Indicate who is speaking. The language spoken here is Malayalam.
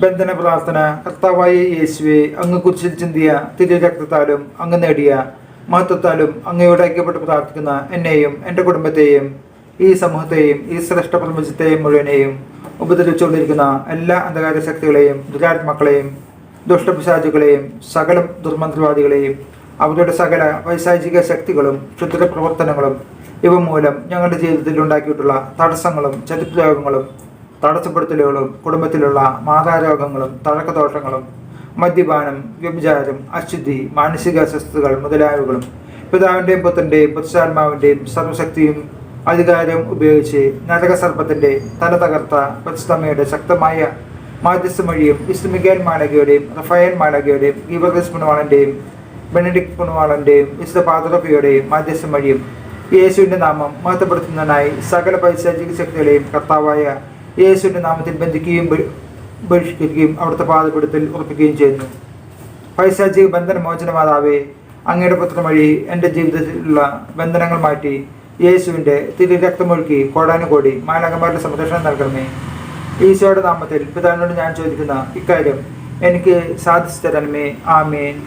Speaker 1: ബന്ധന പ്രാർത്ഥന കർത്താവായ യേശുവെ അങ്ങ് കുരിശിൽ ചിന്തിയ തിരുരക്തത്താലും അങ്ങ് നേടിയ മഹത്വത്താലും അങ്ങയോട് ഐക്യപ്പെട്ട് പ്രാർത്ഥിക്കുന്ന എന്നെയും എന്റെ കുടുംബത്തെയും ഈ സമൂഹത്തെയും ഈ ശ്രേഷ്ഠ പ്രപഞ്ചത്തെയും മുഴുവനെയും ഉപദ്രവിച്ചുകൊണ്ടിരിക്കുന്ന എല്ലാ അന്ധകാര ശക്തികളെയും ദുരാത്മാക്കളെയും ദുഷ്ടപിശാചുകളെയും സകല ദുർമന്ത്രവാദികളെയും അവരുടെ സകല വൈശാചിക ശക്തികളും ക്ഷുദ്ര പ്രവർത്തനങ്ങളും ഇവ മൂലം ഞങ്ങളുടെ ജീവിതത്തിൽ ഉണ്ടാക്കിയിട്ടുള്ള തടസ്സങ്ങളും ചതിപ്രയോഗങ്ങളും തടസ്സപ്പെടുത്തലുകളും കുടുംബത്തിലുള്ള മാതാരോഗങ്ങളും തഴക്കദോഷങ്ങളും മദ്യപാനം വ്യഭിചാരം അശുദ്ധി മാനസിക അസ്വസ്ഥതകൾ മുതലായവകളും പിതാവിന്റെയും പുത്രന്റെയും പുരുഷാത്മാവിന്റെയും സർവശക്തിയും അധികാരവും ഉപയോഗിച്ച് നരകസർപ്പത്തിന്റെ തല തകർത്ത പ്രതിസ്തമയുടെ ശക്തമായ മാധ്യസ്ഥ വഴിയും ഇസ്മിഗേൽ മാലകയുടെയും റഫയേൽ മാലകയുടെയും ഗീവർഗസ് പുണവാളന്റെയും ബെനഡിക് പുണവാളന്റെയും വിശുദ്ധ പാതറപ്പിയുടെയും മാധ്യസ്ഥം വഴിയും യേശുവിന്റെ നാമം മഹത്വപ്പെടുത്തുന്നതിനായി സകല പൈശാചിക ശക്തികളെയും കർത്താവായ യേശുവിന്റെ നാമത്തിൽ ബന്ധിക്കുകയും ബഹി- ബഹിഷ്കരിക്കുകയും അവിടുത്തെ പാതപ്പെടുത്തൽ ഉറപ്പിക്കുകയും ചെയ്യുന്നു. പൈശാചിക ബന്ധന മോചനമാതാവേ അങ്ങയുടെ പുത്രം വഴി എന്റെ ജീവിതത്തിലുള്ള ബന്ധനങ്ങൾ മാറ്റി യേശുവിന്റെ തിരി രക്തമൊഴുക്കി കോടാനുകോടി മാലാകന്മാരുടെ സംരക്ഷണം നൽകണമേ. ഈശോയുടെ നാമത്തിൽ പിതാവിനോട് ഞാൻ ചോദിക്കുന്ന ഇക്കാര്യം എനിക്ക് സാധിച്ചു തരണമേ. ആമേൻ.